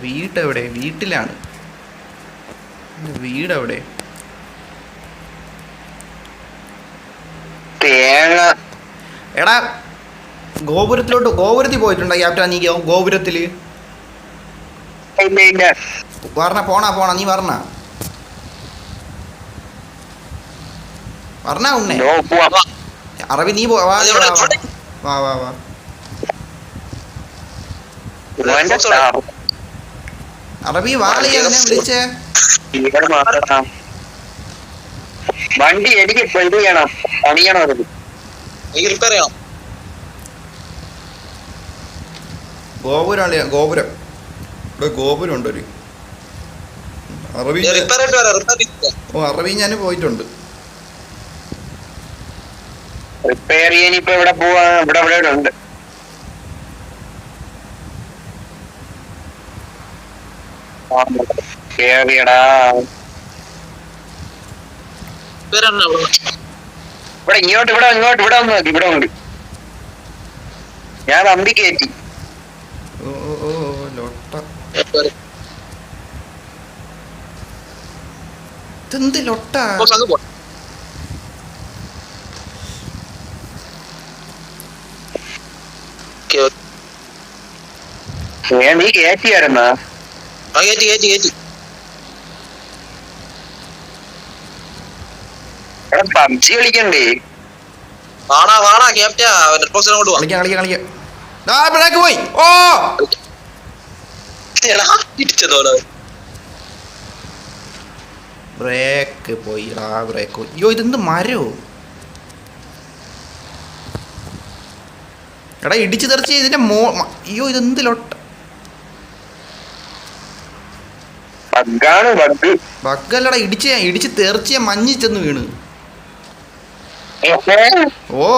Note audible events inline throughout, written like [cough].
വീട് എവിടെ വീട്ടിലാണ് വീടെവിടെ? വീട് എവിടെ തേങ്ങ. എടാ ഗോപുരത്തിലോട്ട് ഗോപുരത്തിൽ പോയിട്ടുണ്ടോ ക്യാപ്റ്റൻ നീ ഗോപുരത്തിൽ? പറഞ്ഞ പോണ പോണ നീ പറഞ്ഞ പറഞ്ഞ ഉണ്ണേ. അറബി നീ പോ- വാ, വാ, വാ. വാ അറബി വാളിയ എന്നെ വിളിച്ചേ. വണ്ടി എനിക്ക് ഇത് ചെയ്യണം. പണിയണം അത് എനിക്ക് റിപ്പയർ ചെയ്യണം ഗോപുരം ഗോപുരം. ഇവിടെ ഗോപുരം ഉണ്ട് ഒരു. അറബി ഓ അറബി ഞാൻ പോയിട്ടുണ്ട്. റിപ്പയർ ചെയ്യാൻ ഇപ്പൊ ഇവിടെ പോവാ ഇവിടെ ഇവിടെ ഇവിടെ ഉണ്ട് കേറിയടാ റിപ്പയർ ആണ് അവിടെ ഇവിടെ? ഇങ്ങോട്ട് ഇവിടെ ഇങ്ങോട്ട് ഇവിടെ ഒന്ന് നോക്കി ഇവിടെ ഉണ്ട് ഞാൻ അമ്പി കയറ്റി ഇതെന്ത് ലൊട്ട? നീ കയറ്റിയായിരുന്നാ ആ കയറ്റി കയറ്റി കയറ്റി പബ്ജി കളിക്കണ്ടേ വാടാ വാടാ ക്യാപ്റ്റാ നെറ്റ് ബോക്സിനെ കൊണ്ട് കളിക്കാം കളിക്കാം കളിക്കാം ദാ ബ്രേക്ക് പോയി ഓ ഇടിച്ചതോടെ ബ്രേക്ക് പോയി ആ ബ്രേക്ക് പോയി അയ്യോ ഇതെന്ത് മരോ എടാ ഇടിച്ചു തെറിച്ച് ഇതിന്റെ മോ അയ്യോ ഇതെന്ത് ലൊട്ട ബഗ്ഗാണ് ബഗ് ബഗ്ഗല്ലടാ ഇടിച്ച് ഇടിച്ച് തെറിച്ച് മഞ്ഞി ചെന്ന് വീണ്. ഓ.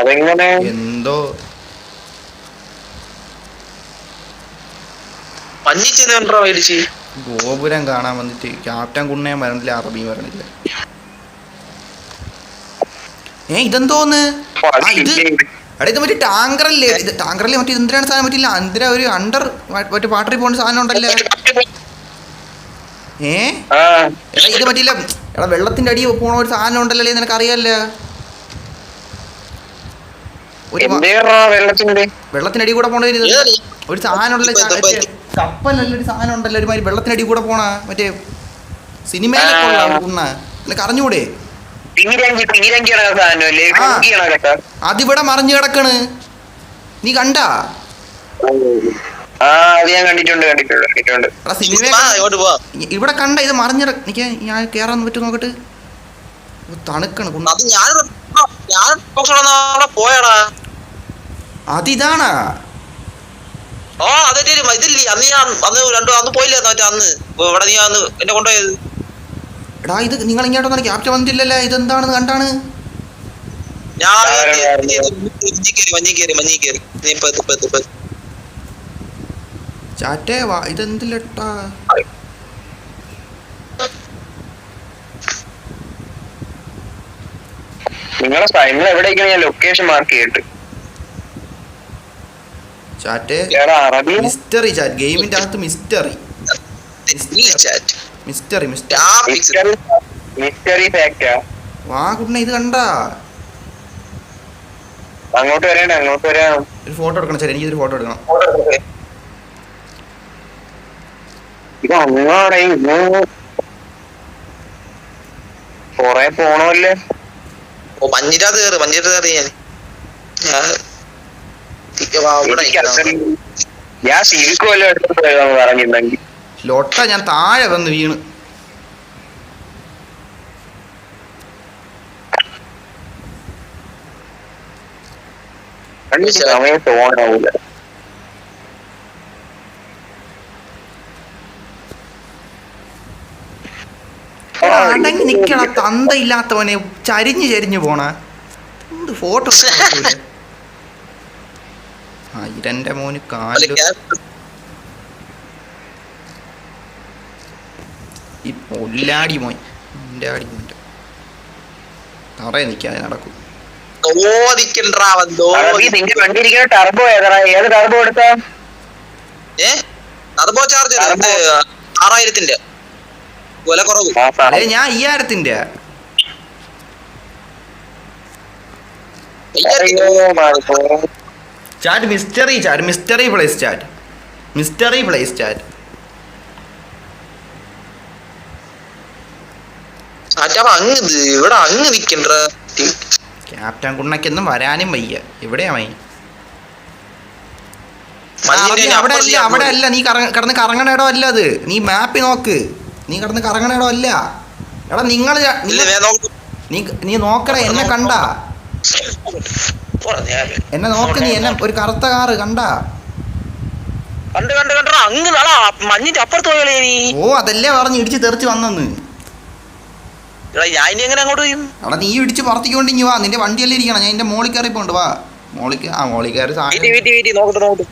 അതെങ്ങനെ? എന്തോ. ഗോപുരം കാണാൻ വന്നിട്ട് ക്യാപ്റ്റൻ കുണ്ണയും വരണില്ല അറബിയും വരണില്ല. ഏ ഇതെന്തോന്ന്? ഇത് എടാ ഇത് മറ്റേ ടാങ്കറല്ലേ? ഇത് ടാങ്കറല്ലേ? മറ്റേ എന്തിനാണ് സാധനം? പറ്റില്ല എന്തിനാ ഒരു അണ്ടർ മറ്റേ വാട്ടറിൽ പോകുന്ന സാധനം ഉണ്ടല്ലേ? ഏ? ആ. എടാ ഇത് പറ്റില്ല എടാ വെള്ളത്തിന്റെ അടിയിൽ പോണ ഒരു സാധനം ഉണ്ടല്ലേ നിനക്ക് വെള്ളത്തിന്റെ? വെള്ളത്തിന്റെ അടി കൂടെ പോണ ഒരു സാധനം ഉണ്ടല്ലോ കപ്പലല്ല ഒരു സാധനം ഉണ്ടല്ലോ ഒരു മാതിരി വെള്ളത്തിന്റെ അടി കൂടെ പോണ മറ്റേ സിനിമയിലൊക്കെ ഉള്ള ആ. നിനക്ക് അറിഞ്ഞൂടെ അതിവിടെ മറിഞ്ഞു കിടക്കണ്. നീ കണ്ടാ? ആ അത് ഞാൻ കണ്ടിട്ടുണ്ട് കണ്ടിട്ടുണ്ട് കണ്ടിട്ടുണ്ട്. എടാ സിനിമ ഇങ്ങോട്ട് പോവാ ഇവിടെ കണ്ട ഇത് മറിഞ്ഞ എനിക്ക് ഞാൻ കേറാൻ പറ്റും നോക്കട്ട് തണുക്കണ് അത് ഞാൻ ഞാൻ പോയടാ. അതിതാണാ. ഓ അതെ ഇതില്ലേ? അന്ന് ഞാൻ അന്ന് രണ്ടു അന്ന് പോയില്ലേ? മറ്റേ അന്ന്. ഇവിടെ നീ അന്ന് എന്നെ കൊണ്ടുപോയത്. എടാ ഇത് നിങ്ങൾ ഇങ്ങോട്ട് വന്നാൽ ക്യാപ്റ്റൻ വന്നിട്ടില്ലല്ലേ? ഇതെന്താണെന്ന് കണ്ടാണ്. ചാറ്റേ വാ ഇതെന്തില്ലട്ടാ നിങ്ങളെ നിങ്ങൾ എവിടേക്കാണ് ഞാൻ ലൊക്കേഷൻ മാർക്ക് ചെയ്തിട്ട്? ചാറ്റേ മിസ്റ്ററി ചാറ്റ് ഗെയിമിന്റെ അകത്ത് മിസ്റ്ററി. Mystery mystery. വാ കുണ്ണ ഇത് കണ്ടാ? അങ്ങോട്ട് വരേണ്ട അങ്ങോട്ട് വരാം. ഒരു ഫോട്ടോ എടുക്കണം ശരി എനിക്കൊരു ഫോട്ടോ എടുക്കണം. ഇത് അങ്ങോടെ കൊറേ പോണല്ലേ ഓ മഞ്ഞിരാത് കയറി മഞ്ഞിരാത് കയറി ഞാൻ. ഞാൻ സിവിക്ക് വല്ലതും പറഞ്ഞിട്ടുണ്ടെങ്കിൽ ലൊട്ട ഞാൻ താഴെ വന്ന് വീണ്. സമയത്ത് ഓണാവൂല അടങ്ങി നിക്കണ തന്ത ഇല്ലാത്തവനെ ചരിഞ്ഞു ചരിഞ്ഞു പോണ. എന്ത് ഫോട്ടോ ആ ഇരന്റെ മോന് കാൽ പൊല്ലാടി മോൻ. എന്റെ ആടി മോന്റെ തറയെ നിൽക്കാതെ നടക്കും തോദിക്കണ്ടാ അറബി നിന്റെ വണ്ടി ഇരിക്കുന്ന ടർബോ ഏതാ ഏത് ടർബോ എടുത്താ? ഏ? ടർബോ. ആറായിരത്തിന്റെ. വില കുറവ് ഞാൻ അയ്യായിരത്തിന്റെ. Chat mystery chat. Mystery place chat. Mystery place chat. അച്ഛാ അങ്ങ് ഇവിടെ അങ്ങ് നിൽക്കണ്ട. ക്യാപ്റ്റൻ കുണ്ണക്കൊന്നും വരാനും വയ്യ. ഇവിടെയാ മൈ. അവിടെ അല്ല അവിടെ അല്ല നീ കടന്ന് കിടന്ന് കറങ്ങണ ഇടം അല്ല അത്. നീ മാപ്പി നോക്ക്. നീ കടന്ന് കറങ്ങണ ഇടം അല്ല. എടാ നിങ്ങൾ നീ നീ നോക്കട എന്നെ കണ്ട. എന്നെ നോക്ക് നീ എന്നെ ഒരു കറുത്ത കാറ് കണ്ട. കണ്ട് കണ്ട് കണ്ട അങ്ങ് മഞ്ഞിന്റെ അപ്പുറത്ത് പോയാലേ ഓ അതല്ലേ പറഞ്ഞു ഇടിച്ച് തെറിച്ച് വന്നെന്ന്. എടാ ഞാൻ ഇനി എങ്ങനെ അങ്ങോട്ട് എടാ നീ ഇടിച്ച് പുറത്തേക്കൊണ്ട് വാ. നിന്റെ വണ്ടിയല്ലേ ഇരിക്കണം. ഞാൻ എന്റെ മോളിൽ കയറി പോണ്ട് വാ മോളിക്ക് ആ മോളിൽ കയറി വീട്ടി വീട്ടി വീട്ടി. നോക്കട്ടെ നോക്കട്ടെ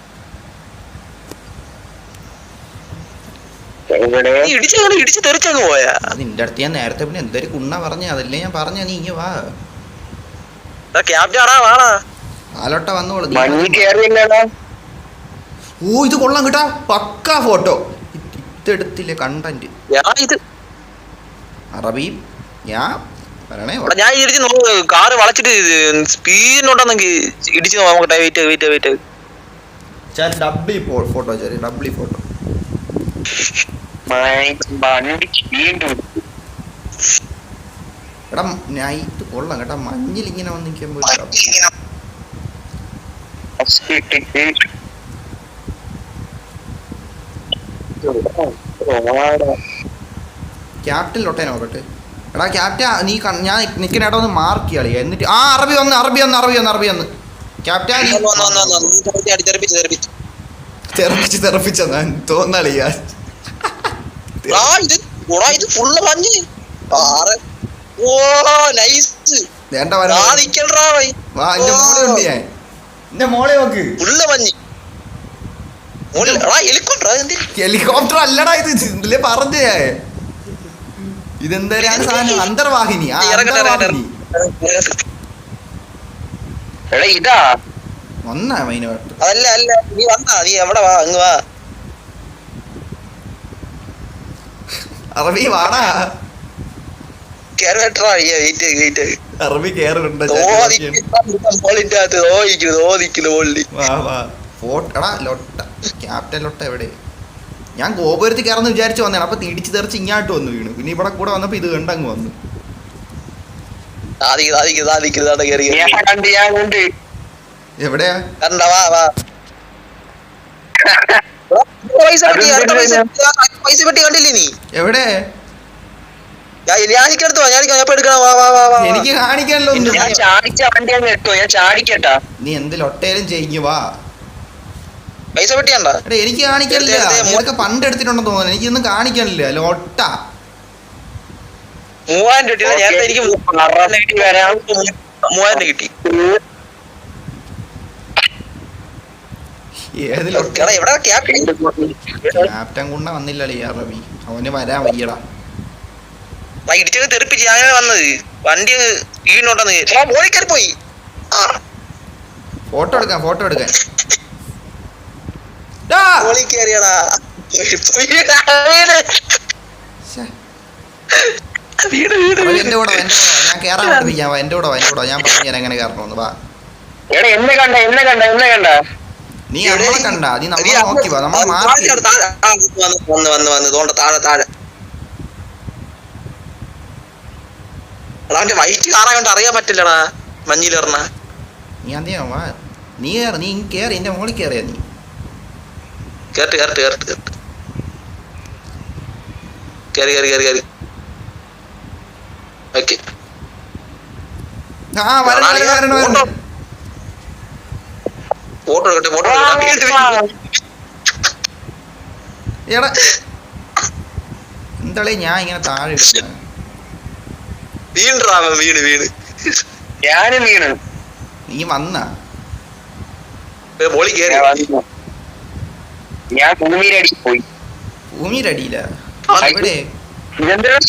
നീ ഇടിച്ചങ്ങനെ ഇടിച്ച് തെറിച്ചങ്ങ് പോയാ? അത് നിന്റെ അടുത്ത് ഞാൻ നേരത്തെ പിന്നെ എന്തൊരു കുണ്ണ പറഞ്ഞ. അതല്ലേ ഞാൻ പറഞ്ഞ. നീ ഇങ്ങ വാ. ക്യാപ്റ്റൻ ആടാ വാടാ ആലോട്ട വന്നോളൂ. നീ മഞ്ഞ് കേറിയില്ലടാ ഓ ഇത് കൊള്ളാം കേട്ടാ. പക്കാ ഫോട്ടോ. ഇതെടുത്തില്ലേ കണ്ടന്റ്. ഞാൻ ഇത് അറബി ഞാൻ പറയണേ ഞാൻ ഇടിച്ച് നോക്ക്. കാറ് വളച്ചിട്ട് സ്പീഡിനുണ്ടെന്നെങ്കിൽ ഇടിച്ച് നോക്കട്ടെ വെയിറ്റ് വെയിറ്റ് വെയിറ്റ് ഡബ്ലി ഫോട്ടോ ചെറിയ ഡബ്ലി ഫോട്ടോ. എടാ നൈറ്റ് കൊള്ളാം കേട്ടാ. മഞ്ഞിൽ ഇങ്ങനെ വന്ന് നിൽക്കുമ്പോൾ ക്യാപ്റ്റൻ ലൊട്ടേ നോക്കട്ടെ എടാ ക്യാപ്റ്റ നീ ഞാൻ നിൽക്കുന്ന ഇടം ഒന്ന് മാർക്ക് കളി എന്നിട്ട് ആ അറബി വന്ന് അറബി വന്ന് അറബി വന്ന് അറബി വന്ന്. ക്യാപ്റ്റൻ നീ- തെറിപ്പിച്ച് തെറിപ്പിച്ച് തോന്നളിയാ ഹെലികോപ്റ്റർ അല്ലടാ ഇത് ഇതിലെ പറഞ്ഞേ ഇതെന്തരാണ് സാധനം? അന്തർവാഹിനി. ഇതാ. വന്നാ മൈനോട്ട് അതല്ല അല്ല നീ വന്നാ നീ എവിടെ വാ അങ്ങ് വാ. അറബി വാടാ. വെയിറ്റ് വെയിറ്റ് അറബി ഓദിക്കുന്നു മോളിൽ. വാ വാ. ഫോട്ടോ എടാ ലൊട്ട. ക്യാപ്റ്റൻ ലൊട്ട എവിടെ? ഞാൻ ഗോപുരത്തിൽ കയറുന്ന വിചാരിച്ച് വന്നതാണ്. അപ്പൊ തിടിച്ച് തെറിച്ച് ഇങ്ങോട്ട് വന്നു വീണു. പിന്നെ ഇവിടെ കൂടെ വന്നപ്പോ ഇത് കണ്ടങ്ങ് വന്നു. എവിടെയാ? കണ്ട വാ വാ. [laughs] പൈസ പെട്ടി കണ്ടില്ലേ നീ? എവിടെ? ഞാനിക്കടുത്ത് വാ ഞാൻ ഞാൻ എടുക്കണം. വാ വാ വാ വാ. എനിക്ക് കാണിക്കാനല്ലോ നീ എന്ത് ലൊട്ടേലും ചെയ്യ് വാ. പൈസ എടാ എനിക്ക് കാണിക്കാനില്ല. നിനക്ക് പണ്ട് എടുത്തിട്ടുണ്ടെന്ന് തോന്നുന്നു. എനിക്കൊന്നും കാണിക്കാനില്ല. ലൊട്ട. മൂവായിരം രൂപ കിട്ടിയില്ല. നേരത്തെ എനിക്ക് വരാം മൂവായിരം രൂപ കിട്ടി. ക്യാപ്റ്റൻ? വന്നില്ലല്ലേ അവന് വരാൻ വയ്യടാ. തെറിപ്പിച്ച്. വന്നത്. വണ്ടി വീണുണ്ടെന്ന് പോയി ഫോട്ടോ എടുക്കാം ഫോട്ടോ എടുക്കാൻ. ഡാ! കേറിയടാ. കയറിയടാ വീട് വീട് എന്റെ കൂടെ. ഞാൻ കേറാൻ പഠിപ്പിക്കാം വാ എന്റെ കൂടെ എന്റെ കൂടെ ഞാൻ പറഞ്ഞു എങ്ങനെ കയറണമെന്ന് വാ. എടാ എന്നെ കണ്ട എന്നെ കണ്ട എന്നെ കണ്ട. നീ നമ്മളെ കണ്ട. നീ നമ്മളെ നോക്കി വാ. നമ്മളെ. ആ, വന്ന് വന്ന് വന്ന് തോണ്ട താഴെ താഴെ. അവന്റെ വൈറ്റ് കാറായോണ്ട് അറിയാൻ പറ്റില്ലടാ. മഞ്ഞിലിറണ നീ അതെയോ? വാ. നീ കയറി നീ കേറി. എന്റെ മോളിൽ കയറിയാ നീ. കേട്ട് കേട്ട് കേട്ട് കേട്ട്. കേറി കേറി കേറി കേറി. ഓക്കെ. ആ വരണം വരണം വരണം വരണം ഫോട്ടോ. എടുക്കട്ടെ ഫോട്ടോ എടാ. എന്താളേ ഞാൻ ഇങ്ങനെ താഴെ? വീണ്ടാ വീണ് വീണ്. ഞാനും വീണ്. നീ വന്നാ? മോളി കേറി. ഞാൻ ഭൂമിയിലടി പോയി. ഭൂമിയുടെ അടിയില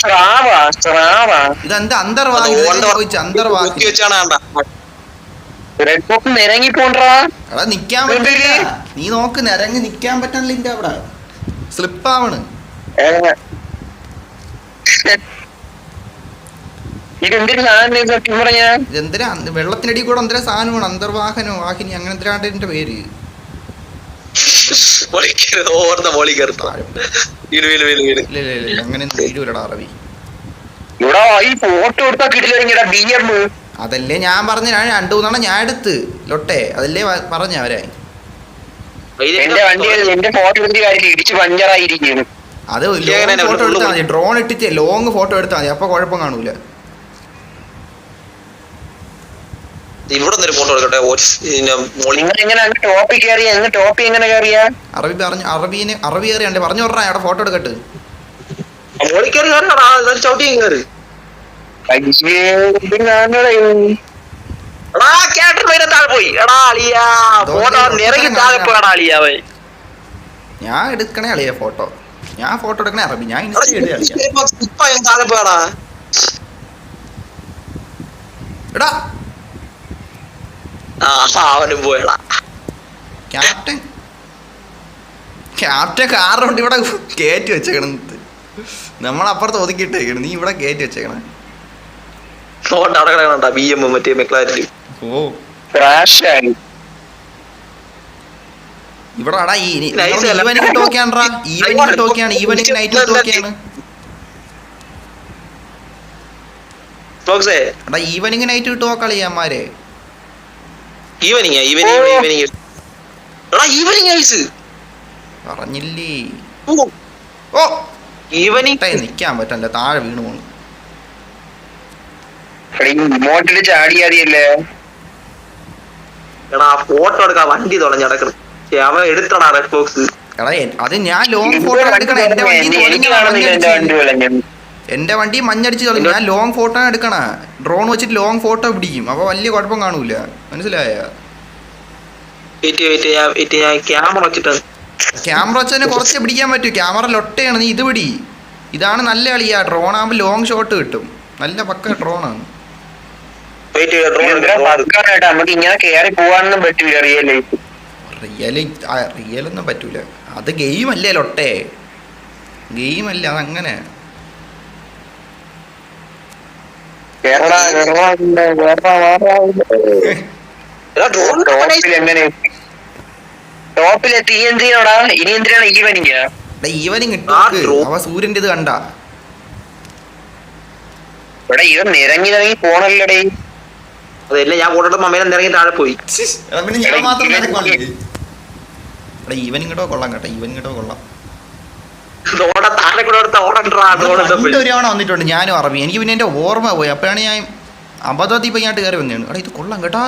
സ്രാവാ സ്രാവാ. ഇതെന്താ അന്തർവാഹി റെഡ് ബോക്സ് പോണ്ടാ എടാ നിക്കാൻ പറ്റില്ല നീ നോക്ക് നിരങ്ങി നിക്കാൻ പറ്റണില്ല ഇന്റെ അവിടെ. സ്ലിപ്പ് ആവണ് ഇതെന്തിനാ? വെള്ളത്തിനടി കൂടെ എന്തിനാ സാധനമാണ്? അന്തർവാഹനോ വാഹിനി അങ്ങനെ എന്തിനാണ്ട് പേര്? മോളിൽ കയറി ഓർന്ന മോളിൽ കയറുന്നു താഴെ. വീട് വീട് വീട് വീട് ഇല്ല ഇല്ല ഇല്ല അങ്ങനെ തീരൂലടാ അറബി. ഇവിടെ ഈ ഫോട്ടോ എടുത്താ കിട്ടില്ല ബി എം അതല്ലേ ഞാൻ പറഞ്ഞ ഞാൻ രണ്ടു മൂന്നെണ്ണം ഞാൻ എടുത്ത്. ലൊട്ടെ അതല്ലേ പറഞ്ഞ അവരെ. എന്റെ വണ്ടി എന്റെ ഫോട്ടോ എടുത്ത കാര്യമില്ല ഇടിച്ച് പഞ്ചറായിരിക്കും അത് ലോങ് ഫോട്ടോ എടുത്താൽ മതി. ഡ്രോൺ ഇട്ടിട്ട് ലോങ് ഫോട്ടോ എടുത്താൽ മതി. അപ്പൊ കുഴപ്പം കാണൂല. ഇവിടെ ഫോട്ടോ എടുക്കട്ടെ? മോളിൽ നിങ്ങൾ എങ്ങനെ അങ്ങ് ടോപ്പിൽ കയറിയ? അങ്ങ് ടോപ്പിൽ എങ്ങനെ കയറിയ? അറബി പറഞ്ഞു അറബീന് അറബി കയറിയാണ്ട് പറഞ്ഞു പറഞ്ഞാ അവിടെ ഫോട്ടോ എടുക്കട്ടെ. ചവിട്ടി കയറി. ഞാൻ എടുക്കണേ അളിയ ഫോട്ടോ ഞാൻ ഫോട്ടോ എടുക്കണേ അറബി. ഞാൻ എടാ ആ അവനും പോയടാ. ക്യാപ്റ്റൻ? ക്യാപ്റ്റൻ കാറുണ്ട് ഇവിടെ കയറ്റി വെച്ചേക്കണം നമ്മളപ്പുറത്ത് ഒതുക്കിയിട്ടേക്കണം. നീ ഇവിടെ കയറ്റി വെച്ചേക്കണം. ബി എം മറ്റേ മെക്ലാരിൽ ഓ. ക്രാഷായി. ഇവിടെ അടാ ഈ. ഈവനിങ് ഇട്ട് ഈവനിങ് ഇട്ട് ഈവനിങ് നൈറ്റ് ബോക്സേ? എടാ ഈവനിങ് നൈറ്റ് അമ്മാരെ ഈവനിങ് ഈവനിങ്. ഈവനിങ് എടാ ഈവനിങ് ഐസ് പറഞ്ഞില്ലേ? ഓ. ഓ. ഈവനിങ് നിക്കാൻ പറ്റല്ല താഴെ വീണു പോണു. ഇമോട്ടിൽ ചാടിയാതിയല്ലേ എടാ ഫോട്ടോ എടുക്കാൻ വണ്ടി തുളഞ്ഞ് നടക്കണം. അവൻ എടുത്തടാ റെഡ് ബോക്സ് എടാ അത് ഞാൻ ലോങ് ഫോട്ടോ എടുക്കണം എന്റെ വണ്ടി എനിക്ക് എന്റെ വണ്ടി മഞ്ഞടിച്ച് തൊലഞ്ഞു ഞാൻ ലോങ് ഫോട്ടോ എടുക്കണ. ഡ്രോൺ വെച്ചിട്ട് ലോങ് ഫോട്ടോ പിടിക്കും. അപ്പൊ വലിയ കുഴപ്പം കാണൂല. മനസ്സിലായ? ക്യാമറ വെച്ചാൽ വെച്ചതിനെ കുറച്ച് പിടിക്കാൻ പറ്റൂ. ക്യാമറ ലൊട്ടയാണ് നീ ഇത് പിടി. ഇതാണ് നല്ല കളിയാ ഡ്രോൺ ആകുമ്പോൾ ലോങ് ഷോട്ട് കിട്ടും. നല്ല പക്ക ഡ്രോണാണ് നമുക്ക് ഇങ്ങനെ കേറി പോവാനൊന്നും പറ്റൂല റിയൽ ലൈഫ് റിയൽ റിയലൊന്നും പറ്റൂല. അത് ഗെയിം അല്ലേ ലൊട്ടേ? ഗെയിം അല്ല അതങ്ങനെ. കേരള എങ്ങനെ ടോപ്പിലെത്തി എന്തിനാടാ ഇനി എന്തിനാണ് ഈവനിങ് ഈവനിങ്. അവ സൂര്യന്റെ ഇത് കണ്ട. ഇവിടെ ഇവൻ നിരങ്ങി നിരങ്ങി പോണല്ലടേ. അതല്ല ഞാൻ കൂടെ മമ്മേനെ ഇറങ്ങി താഴെ പോയി. പിന്നെ ഞാൻ മാത്രം ഇവൻ- നടക്കുവാണ്. എടാ ഈവനിങ് കൊള്ളാം കേട്ടോ ഈവനിങ് ഇട്ടോ കൊള്ളാം. ഡ്രോണ താഴെ കൂടെ എടുത്ത ഓടണ്ടാ ഡ്രോൺ പണ്ട് എടുത്തപ്പോഴേ ഒരു തവണ വന്നിട്ടുണ്ട് ഞാനും അറബി എനിക്ക് പിന്നെ എന്റെ ഓർമ്മ പോയി. അപ്പോഴാണ് ഞാൻ അബദ്ധത്തിൽ പോയി ഇങ്ങോട്ട് കയറി വന്നതാണ് എടാ ഇത് കൊള്ളാം കേട്ടാ.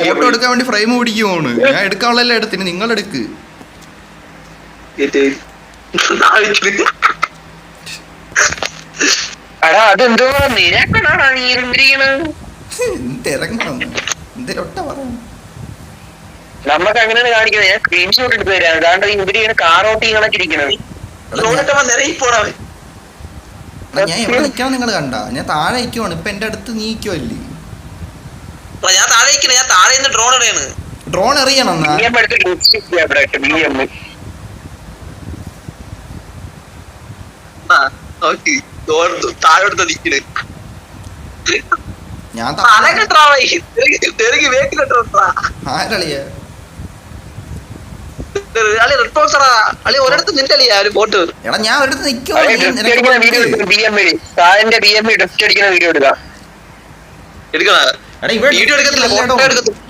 ഫോട്ടോ എടുക്കാൻ വേണ്ടി ഫ്രെയിം പിടിക്കുവാണ് ഞാൻ എടുക്കാനുള്ളതെല്ലാം എടുത്തിന് നിങ്ങൾ എടുക്ക്. എടാ അതെന്തോ? നിരക്കണാടാ നീ എന്തിനൊട്ട പറയാം നമുക്ക് അങ്ങനെയാണ് കാണിക്കുന്നത്. ഞാൻ സ്ക്രീൻഷോട്ട് എടുത്ത് തരാം. അതാണ്ട് ഇവർ പോണവൻ എടാ, ഞാൻ എവിടെ നിൽക്കണം നിങ്ങൾ കണ്ട? ഞാൻ താഴെ നിൽക്കുവാണ്. ഇപ്പൊ എന്റെ അടുത്ത് നീക്കുവല്ലേ ഞാൻ താഴെ നിൽക്കണേ. ഞാൻ താഴെ നിന്ന് ഡ്രോൺ ഇടയാണ്. ഡ്രോൺ എറിയണം എന്നാ? ബി എം എടുത്ത് അവിടെ ബി എം ആ നോക്കി ഡ്രോൺ താഴെ എടുത്ത് നിൽക്കണേ ഞാൻ തല കെട്ടാവേ തെറുകി വേക്ക് കെട്ടാ ആരളിയ അളി അളി ഒരിടത്ത് ഒരു ബോട്ട്? എടാ ഞാൻ ഒരിടത്ത് നിൽക്കുമോ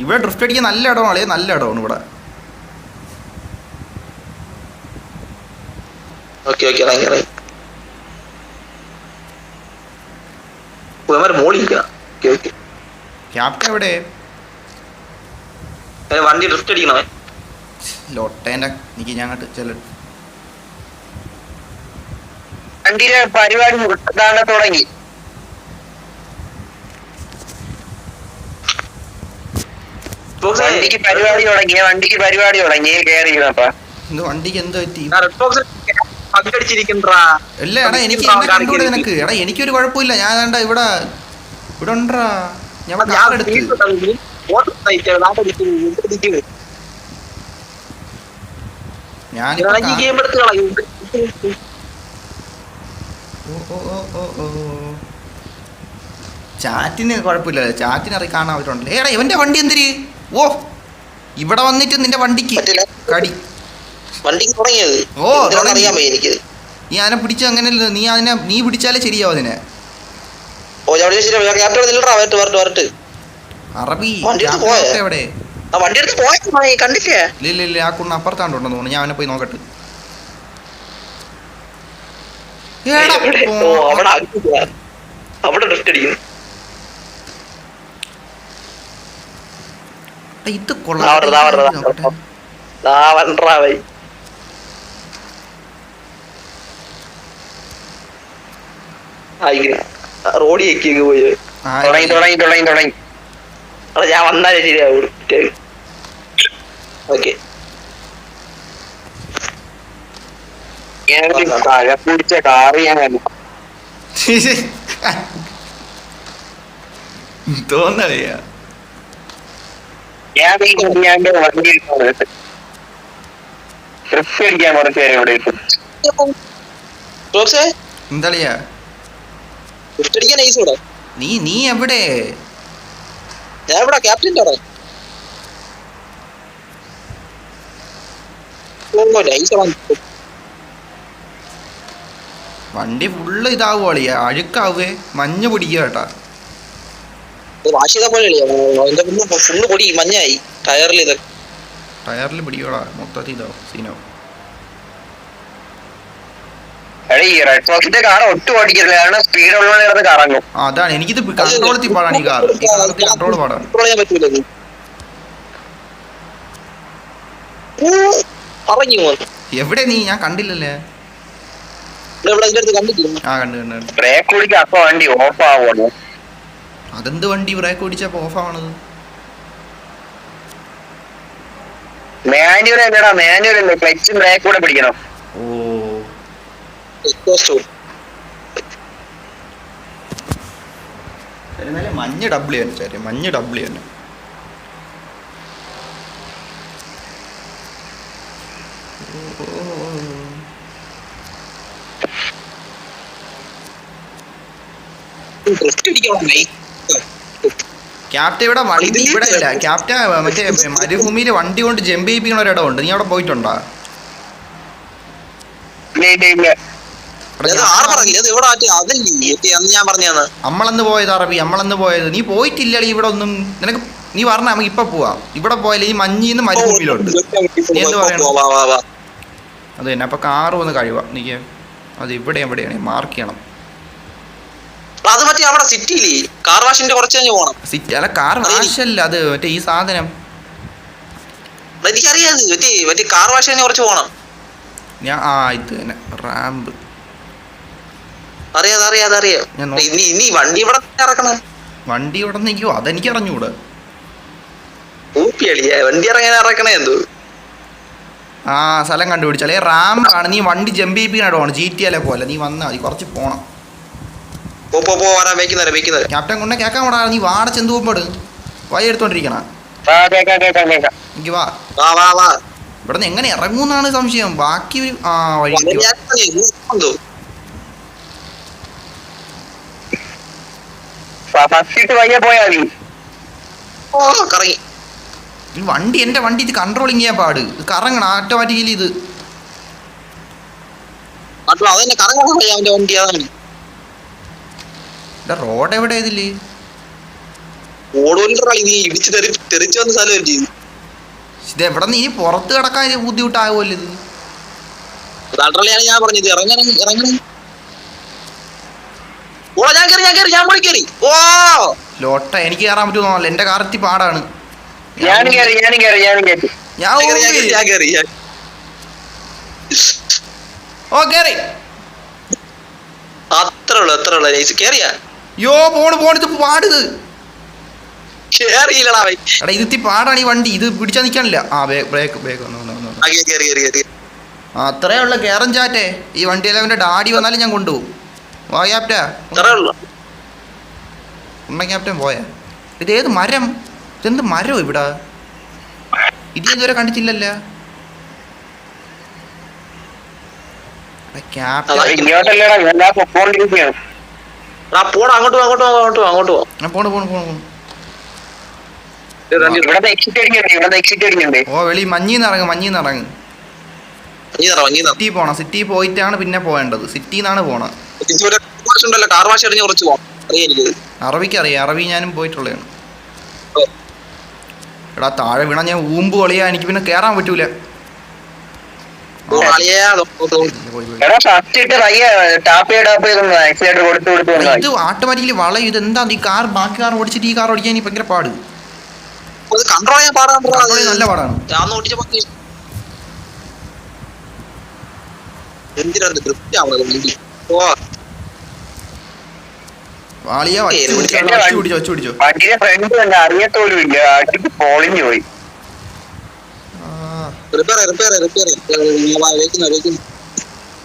ഇവിടെ ഡ്രിഫ്റ്റ് അടിക്കാൻ നല്ല ഇടമാണ് അളിയ. നല്ല ഇടമാണ് ഇവിടെ. ഓക്കെ ഓക്കെ ഇറങ്ങി ഇറങ്ങി. ഇവന്മാര് മോളിൽ നിൽക്കണം ഓക്കെ ഓക്കെ ക്യാപ്റ്റൻ എവിടെ വണ്ടി ഡ്രിഫ്റ്റ് അടിക്കണവൻ. ലൊട്ടേന്റെ എനിക്ക് ഞാൻ ചില പരിപാടി തുടങ്ങി. വണ്ടിക്ക് പരിപാടി തുടങ്ങി വണ്ടിക്ക് പരിപാടി തുടങ്ങി കയറിയിരുന്നപ്പാ ഇത് വണ്ടിക്ക് എന്ത് പറ്റി? അല്ല എടാ എനിക്ക് എന്നെ കണ്ടുകൂടെ നിനക്ക്. എടാ എനിക്കൊരു കുഴപ്പമില്ല. ഞാൻ വേണ്ട ഇവിടെ ഇവിടെ ഉണ്ടാ ഞാൻ എടുത്ത് ഗെയിം എടുത്ത് കളയും. ചാറ്റിന് കുഴപ്പമില്ല ചാറ്റിന് അറിയി കാണാൻ പറ്റുണ്ടല്ലോ ഏടാ ഇവന്റെ വണ്ടി എന്തിരി? ഓ ഇവിടെ വന്നിട്ട് നിന്റെ വണ്ടിക്ക്. കടി. ഓ, നീ അതിനെ പിടിച്ച അങ്ങനെ നീ അതിനെ നീ പിടിച്ചാലേ ശരിയാവും അതിനെ. അറബി എവിടെ ആ വണ്ടി എടുത്ത് പോയി കണ്ടില്ലേ? ഇല്ല ഇല്ല ഇല്ല ആ കുണ്ണ അപ്പുറത്താണ്ടുണ്ടെന്ന് തോന്നുന്നു. ഞാൻ അവനെ പോയി നോക്കട്ടെ. അവിടെ ഡ്രിഫ്റ്റ് അടിക്കുന്നു ഇത് കൊള്ളാം. റോഡി പോയി. തുടങ്ങി തുടങ്ങി തുടങ്ങി അവിടെ ഞാൻ വന്നാലേ ശരിയാവും. ഓക്കെ ഞാൻ കഴ പിടിച്ച കാറ് ഞാൻ കണ്ടു. [laughs] തോന്നറിയാ ഞാൻ വീണ്ടും ഞാൻ എന്റെ വണ്ടി ട്രിപ്പ് അടിക്കാൻ കുറച്ച് പേരെ ഇവിടെ ഇട്ടു? എന്താളിയാ? നീ നീ എവിടെ? ഞാൻ ഇവിടെ ക്യാപ്റ്റൻ അവിടെ. ഓ നൈസ് വണ്ടി ഫുള്ള് ഇതാവുകളിയാ അഴുക്കാവേ. മഞ്ഞ് പിടിക്കുക കേട്ടാ. വാഷ് ചെയ്ത പോലെ ഫുള്ള് പൊടി മഞ്ഞായി ടയറിൽ ഇത് ടയറിൽ പിടിക്കോളാ മൊത്തത്തിൽ ഇതാവും സീനാവും അതാണ്. എനിക്കിത് കൺട്രോൾ പാടാണ് ഈ കാർ കൺട്രോൾ പാടാണ് കൺട്രോൾ ചെയ്യാൻ പറ്റൂല ഇത്. ഓ, ഇറങ്ങി പോകുന്നു എവിടെ നീ? ഞാൻ കണ്ടില്ലല്ലേ? ഇവിടെ ഇവിടെ ഇതിന്റെ ആ കണ്ടു കണ്ടു കണ്ടു. ബ്രേക്ക് അപ്പൊ വണ്ടി ഓഫ് ആവുള്ളൂ അതെന്ത് വണ്ടി? ബ്രേക്ക് ഓടിച്ചപ്പോ ഓഫ് ആവണത്. മാനുവൽ അല്ലടാ മാനുവൽ അല്ലേ? ക്ലച്ചും ബ്രേക്ക് കൂടെ പിടിക്കണം. ഓ. മഞ്ഞ് ഡബ്ല്യു തന്നെ ചേട്ടൻ മഞ്ഞ് ഡബ്ല്യു തന്നെ ഓ, ഓ, ഓ, ഓ. ഡ്രിഫ്റ്റ് അടിക്കണം നൈസ് ക്യാപ്റ്റൻ ഇവിടെ വണ്ടി ഇവിടെ ഇല്ല ക്യാപ്റ്റൻ മറ്റേ മരുഭൂമിയിൽ വണ്ടി കൊണ്ട് ജമ്പ് ചെയ്യിപ്പിക്കണ ഒരിടമുണ്ട് നീ അവിടെ പോയിട്ടുണ്ടോ? നമ്മളന്ന് പോയത് അറബി നമ്മളന്ന് പോയത്. നീ പോയിട്ടില്ലടി ഇവിടെ ഒന്നും. നിനക്ക് നീ പറഞ്ഞ നമുക്ക് ഇപ്പൊ പോവാം. ഇവിടെ പോയാലേ ഈ മഞ്ഞിന്ന് മരുഭൂമിയിലോട്ട്. നീ എന്ത് പറയണം? അത് തന്നെ. അപ്പൊ കാറ് വന്ന് കഴിവാ നീക്ക്. അത് ഇവിടെ എവിടെയാണ് മാർക്ക് ചെയ്യണം. അത് മറ്റേ അവിടെ സിറ്റിയിലേ കാർ വാഷിന്റെ കുറച്ച് കഴിഞ്ഞ് പോണം. സിറ്റി അല്ല കാർ വാശല്ല അത് മറ്റേ ഈ സാധനം. എനിക്കറിയാം. മറ്റേ മറ്റേ കാർ വാഷ് കഴിഞ്ഞ് കുറച്ച് പോണം. ഞാൻ ആ ഇത് തന്നെ. റാമ്പ് അറിയാതെ അറിയാതെ അറിയാം ഇനി ഇനി വണ്ടി ഇവിടെ ഇറക്കണേ. വണ്ടി ഇവിടെ നിൽക്കുവോ അതെനിക്ക് അറിഞ്ഞൂടെ. ഊപ്പി അളിയാ വണ്ടി ഇറങ്ങാൻ ഇറക്കണേ എന്തോ? ആ സ്ഥലം കണ്ടുപിടിച്ചാലേ റാമ്പാണ് നീ വണ്ടി ജമ്പ് ചെയ്യിപ്പിക്കണോ ജി ടി അല്ലെ പോലെ. നീ വന്നാൽ മതി. കുറച്ച് പോണം. ക്യാപ്റ്റൻ കൊണ്ടേ കേക്കാൻ കൂടാ. നീ വാട ചെന്ത് പോകുമ്പോട് വഴി എടുത്തോണ്ടിരിക്കണ. ആ കേക്കാം കേക്കാം കേക്കാം എനിക്ക് വാ. വാ വാ വാ. ഇവിടെ നിന്ന് എങ്ങനെ ഇറങ്ങൂന്നാണ് സംശയം. ബാക്കി ആ വഴി ഫസ്റ്റ് ഇട്ട് വയ്യ പോയാ മതി. ഓ കറങ്ങി. വണ്ടി എന്റെ വണ്ടി ഇത് കൺട്രോളിങ് ചെയ്യാൻ പാട്. ഇത് കറങ്ങണം ഓട്ടോമാറ്റിക്കലി ഇത്. റോഡ് എവിടെ ഇതിൽ? ഇത്. എവിടെ ഇനി പുറത്ത് കിടക്കാൻ ബുദ്ധിമുട്ടാകുമല്ലോ ഇത്? ഞാൻ പറഞ്ഞത് ഇറങ്ങണ ഇറങ്ങണ. ഓ ഞാൻ കയറി ഞാൻ കയറി ഞാൻ കൂടി കയറി ഓ! ലോട്ട എനിക്ക് കയറാൻ പറ്റുമോ? എന്റെ കാറത്തി പാടാണ്. ഞാനും കയറി ഞാനും കയറി ഞാനും ഞാൻ ഞാൻ കയറി, ഞാൻ കയറി, ഞാൻ കയറി ഓ കേറി. അത്ര ഉള്ളു അത്ര ഉള്ളു. ലൈസ് കേറിയാ? യോ പോണ് പോണിത് ഇത് പാടിത് കേറിയില്ലടാ എടാ ഇതിത്തി ഇത്തി പാടാണ് ഈ വണ്ടി. ഇത് പിടിച്ചാ നിൽക്കാനില്ല ആ ബ്രേക്ക് ബ്രേക്ക്. വന്നു വന്നു വന്നു, വന്നു ആ, കേറി കേറി കേറി കേറി. അത്രേ ഉള്ള കേറൻ ചാറ്റേ. ഈ വണ്ടി അവന്റെ ഡാഡി വന്നാലും ഞാൻ കൊണ്ടുപോകും. വാ ക്യാപ്റ്റാ ക്യാപ്റ്റൻ പോയാ? ഇതേത് മരം? ഇതെന്ത് മരോ ഇവിടെ? ഇത് ഇതുവരെ കണ്ടിട്ടില്ലല്ല. ഓ വെളി മഞ്ഞിന്ന് ഇറങ്ങ് മഞ്ഞിന്ന് സിറ്റി പോണം സിറ്റി പോയിട്ടാണ് പിന്നെ പോകേണ്ടത് സിറ്റിന്നാണ് പോണത്. അറബിക്ക് അറിയാം അറബി ഞാനും പോയിട്ടുള്ളതാണ്. ഓ. എടാ താഴെ വീണ ഞാൻ ഊമ്പ് കളിയാ എനിക്ക് പിന്നെ കേറാൻ പറ്റൂല. ഇത് ഓട്ടോമാറ്റിക്കലി വളയും ഇത് എന്താ? ഈ കാർ ബാക്കി കാർ ഓടിച്ചിട്ട് ഈ കാർ ഓടിക്കാൻ ഭയങ്കര പാട്. കൺട്രോൾ ചെയ്യാൻ പാടാണ് നല്ല പാടാണ്. എന്തിനാണ് തൃപ്തി ആവുന്നത് വണ്ടി ഓ വാളിയ വച്ച് പിടിച്ചോ എന്റെ വച്ച് വണ്ടി- പിടിച്ചോ വച്ച് പിടിച്ചോ. വണ്ടിയുടെ ഫ്രണ്ട് തന്നെ അറിയത്തോലും ഇല്ല. അടിച്ച് പൊളിഞ്ഞു പോയി. ആ, റിപ്പയർ റിപ്പയർ റിപ്പയർ വെക്കുന്നു വെക്കുന്നു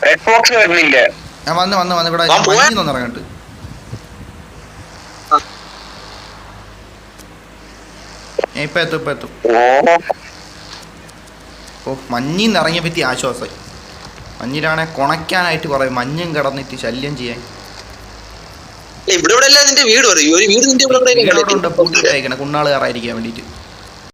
റെഡ് ബോക്സ് വരുന്നില്ല? ഞാൻ വന്ന് വന്ന് വന്ന്. ഇവിടെ വാ, പോവാ. മഞ്ഞിന്ന് ഇറങ്ങട്ട്. ആ. ഞാൻ ഇപ്പൊ എത്തും ഇപ്പൊ എത്തും. ഓ. ഓ മഞ്ഞിന്ന് ഇറങ്ങിയ പറ്റി ആശ്വാസമായി മഞ്ഞിലാണെ കൊണക്കാനായിട്ട് കൊറേ മഞ്ഞും കിടന്നിട്ട് ശല്യം ചെയ്യാൻ. ഇവിടെ ഇവിടെ അല്ല നിന്റെ വീട് പറയൂ ഒരു വീട് നിന്റെ ഇവിടെ കുണ്ണാൾ കാറായിരിക്കാൻ ഇവിടെ